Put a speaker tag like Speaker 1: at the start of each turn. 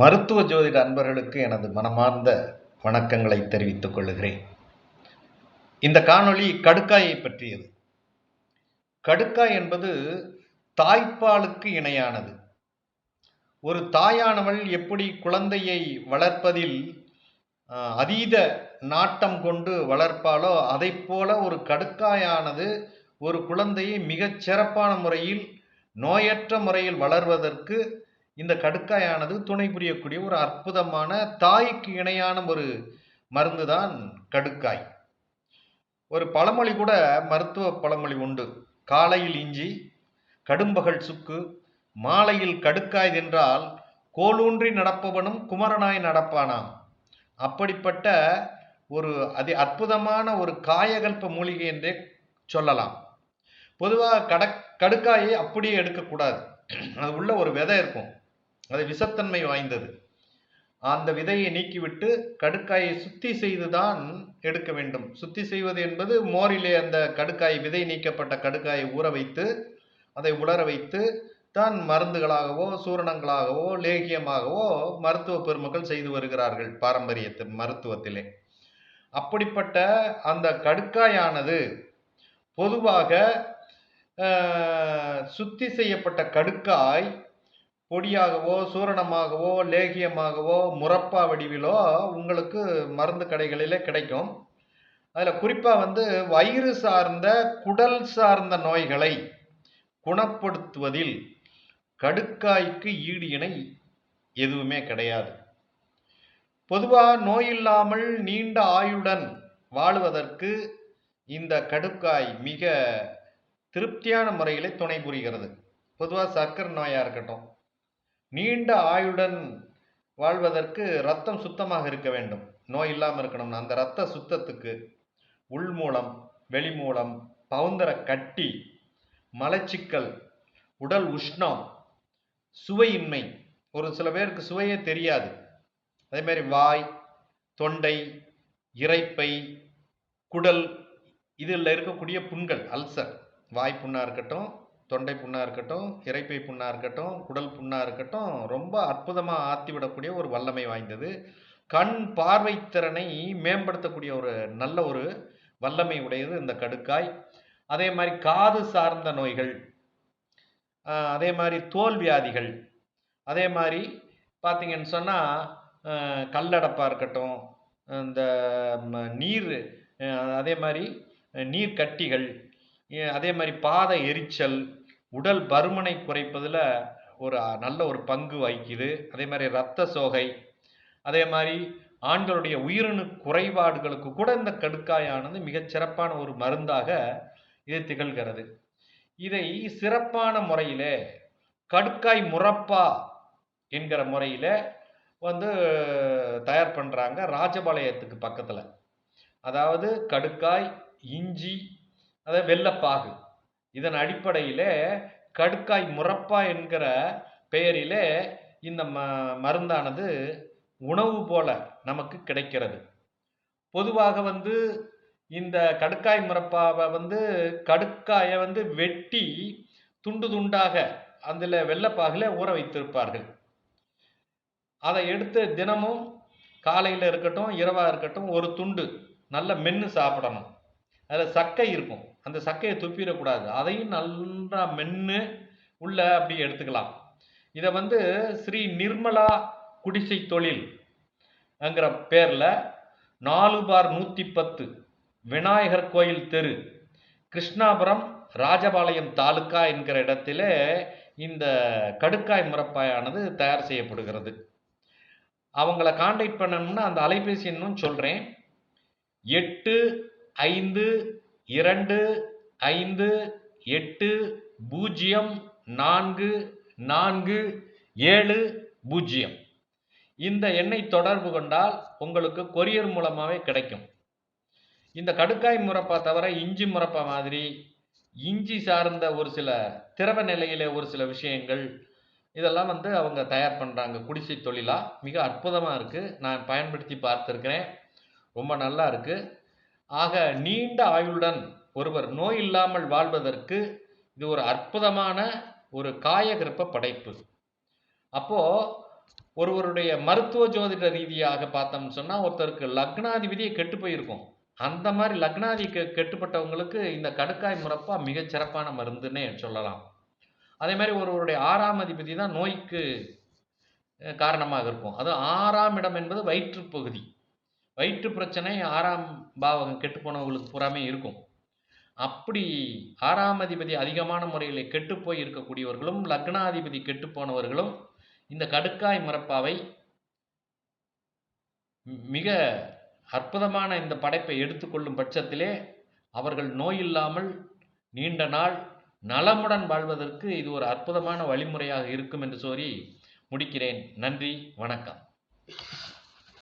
Speaker 1: மருத்துவ ஜோதிட அன்பர்களுக்கு எனது மனமார்ந்த வணக்கங்களை தெரிவித்துக் கொள்கிறேன். இந்த காணொளி கடுக்காயை பற்றியது. கடுக்காய் என்பது தாய்ப்பாலுக்கு இணையானது. ஒரு தாயானவள் எப்படி குழந்தையை வளர்ப்பதில் அதீத நாட்டம் கொண்டு வளர்ப்பாளோ அதை போல ஒரு கடுக்காயானது ஒரு குழந்தையை மிகச் சிறப்பான முறையில் நோயற்ற முறையில் வளர்வதற்கு இந்த கடுக்காயானது துணை புரியக்கூடிய ஒரு அற்புதமான தாய்க்கு இணையான ஒரு மருந்து தான் கடுக்காய். ஒரு பழமொழி கூட மருத்துவ பழமொழி உண்டு. காலையில் இஞ்சி கடும்பகல் சுக்கு மாலையில் கடுக்காய் என்றால் கோலூன்றி நடப்பவனும் குமரனாய் நடப்பானாம். அப்படிப்பட்ட ஒரு அதி அற்புதமான ஒரு காயகல்ப மூலிகை என்றே சொல்லலாம். பொதுவாக கட கடுக்காயை அப்படியே எடுக்கக்கூடாது. அது உள்ள ஒரு விதை இருக்கும். அது விஷத்தன்மை வாய்ந்தது. அந்த விதையை நீக்கிவிட்டு கடுக்காயை சுத்தி செய்துதான் எடுக்க வேண்டும். சுத்தி செய்வது என்பது மோரிலே அந்த கடுக்காய் விதை நீக்கப்பட்ட கடுக்காயை ஊற வைத்து அதை உலர வைத்து தான் மருந்துகளாகவோ சூரணங்களாகவோ லேகியமாகவோ மருத்துவ பெருமக்கள் செய்து வருகிறார்கள் பாரம்பரியத்தின் மருத்துவத்திலே. அப்படிப்பட்ட அந்த கடுக்காயானது பொதுவாக சுத்தி செய்யப்பட்ட கடுக்காய் பொடியாகவோ சூரணமாகவோ லேகியமாகவோ முரப்பா வடிவிலோ உங்களுக்கு மருந்து கடைகளிலே கிடைக்கும். அதில் குறிப்பாக வந்து வயிறு சார்ந்த குடல் சார்ந்த நோய்களை குணப்படுத்துவதில் கடுக்காய்க்கு ஈடு இணை எதுவுமே கிடையாது. பொதுவாக நோய் இல்லாமல் நீண்ட ஆயுடன் வாழ்வதற்கு இந்த கடுக்காய் மிக திருப்தியான முறையில் துணை புரிகிறது. பொதுவாக சர்க்கரை நோயாக இருக்கட்டும் நீண்ட ஆயுடன் வாழ்வதற்கு ரத்தம் சுத்தமாக இருக்க வேண்டும். நோய் இல்லாமல் இருக்கணும்னா அந்த ரத்த சுத்தத்துக்கு உள் மூலம் வெளி மூலம் பவுந்தர கட்டி மலச்சிக்கல் உடல் உஷ்ணம் சுவையின்மை. ஒரு சில பேருக்கு சுவையே தெரியாது. அதேமாரி வாய் தொண்டை இரைப்பை குடல் இதில் இருக்கக்கூடிய புண்கள் அல்சர். வாய் புண்ணாக இருக்கட்டும் தொண்டை புண்ணாக இருக்கட்டும் இரைப்பை புண்ணாக இருக்கட்டும் குடல் புண்ணாக இருக்கட்டும் ரொம்ப அற்புதமாக ஆத்திவிடக்கூடிய ஒரு வல்லமை வாய்ந்தது. கண் பார்வை திறனை மேம்படுத்தக்கூடிய ஒரு நல்ல ஒரு வல்லமை உடையது இந்த கடுக்காய். அதே மாதிரி காது சார்ந்த நோய்கள் அதே மாதிரி தோல் வியாதிகள் அதே மாதிரி பார்த்தீங்கன்னு சொன்னால் கல்லடப்பாக இருக்கட்டும் இந்த நீர் அதே மாதிரி நீர் கட்டிகள் அதே மாதிரி பாத எரிச்சல் உடல் பருமனை குறைப்பதில் ஒரு நல்ல ஒரு பங்கு வகிக்குது. அதே மாதிரி இரத்த சோகை அதே மாதிரி ஆண்களுடைய உயிரணு குறைபாடுகளுக்கு கூட இந்த கடுக்காயானது மிகச் சிறப்பான ஒரு மருந்தாக இது திகழ்கிறது. இதை சிறப்பான முறையிலே கடுக்காய் முரப்பா என்கிற முறையில் வந்து தயார் பண்ணுறாங்க ராஜபாளையத்துக்கு பக்கத்தில். அதாவது கடுக்காய் இஞ்சி அதாவது வெள்ளப்பாகு. இதன் அடிப்படையில் கடுக்காய் முரப்பா என்கிற பெயரிலே இந்த ம மருந்தானது உணவு போல நமக்கு கிடைக்கிறது. பொதுவாக வந்து இந்த கடுக்காய் முரப்பாவை வந்து கடுக்காயை வந்து வெட்டி துண்டு துண்டாக அதில் வெள்ளப்பாகில் ஊற வைத்திருப்பார்கள். அதை எடுத்து தினமும் காலையில் இருக்கட்டும் இரவாக இருக்கட்டும் ஒரு துண்டு நல்ல மென்று சாப்பிடணும். அதில் சக்கை இருக்கும். அந்த சக்கையை துப்பிடக்கூடாது. அதையும் நல்லா மென்று உள்ள அப்படி எடுத்துக்கலாம். இதை வந்து ஸ்ரீ நிர்மலா குடிசை தொழில் என்கிற பேரில் நாலு பார் நூற்றி பத்து விநாயகர் கோயில் தெரு கிருஷ்ணாபுரம் ராஜபாளையம் தாலுக்கா என்கிற இடத்திலே இந்த கடுக்காய் முறப்பாயானது தயார் செய்யப்படுகிறது. அவங்கள காண்டாக்ட் பண்ணணும்னா அந்த அலைபேசி எண்ணும் சொல்கிறேன் எட்டு ஐந்து இரண்டு ஐந்து எட்டு பூஜ்ஜியம் நான்கு நான்கு ஏழு பூஜ்ஜியம். இந்த எண்ணை தொடர்பு கொண்டால் உங்களுக்கு கொரியர் மூலமாகவே கிடைக்கும். இந்த கடுக்காய் முறப்பா தவிர இஞ்சி முறப்பா மாதிரி இஞ்சி சார்ந்த ஒரு சில திரவ நிலையில ஒரு சில விஷயங்கள் இதெல்லாம் வந்து அவங்க தயார் பண்ணுறாங்க குடிசை தொழிலாக மிக அற்புதமாக இருக்குது நான் பயன்படுத்தி பார்த்துருக்கிறேன். ரொம்ப நல்லா இருக்குது ஆக நீண்ட ஆயுளுடன் ஒருவர் நோய் இல்லாமல் வாழ்வதற்கு இது ஒரு அற்புதமான ஒரு காயகிருப்ப படைப்பு. அப்போது ஒருவருடைய மருத்துவ ஜோதிட ரீதியாக பார்த்தோம்னு சொன்னால் ஒருத்தருக்கு லக்னாதிபதியை கெட்டு போயிருக்கும். அந்த மாதிரி லக்னாதி கெ கெட்டுப்பட்டவங்களுக்கு இந்த கடுக்காய் முறப்பா மிகச் சிறப்பான மருந்துன்னே சொல்லலாம். அதே மாதிரி ஒருவருடைய ஆறாம் அதிபதி தான் நோய்க்கு காரணமாக இருக்கும். அது ஆறாம் இடம் என்பது வயிற்றுப் பகுதி. வயிற்று பிரச்சனை ஆறாம் பாவகம் கெட்டு போனவங்களுக்கு பூராமே இருக்கும். அப்படி ஆறாம் அதிபதி அதிகமான முறையில் கெட்டுப்போய் இருக்கக்கூடியவர்களும் லக்னாதிபதி கெட்டு போனவர்களும் இந்த கடுக்காய் முறப்பாவை மிக அற்புதமான இந்த படைப்பை எடுத்துக்கொள்ளும் பட்சத்திலே அவர்கள் நோய் இல்லாமல் நீண்ட நாள் நலமுடன் வாழ்வதற்கு இது ஒரு அற்புதமான வழிமுறையாக இருக்கும் என்று சொல்லி முடிக்கிறேன். நன்றி வணக்கம்.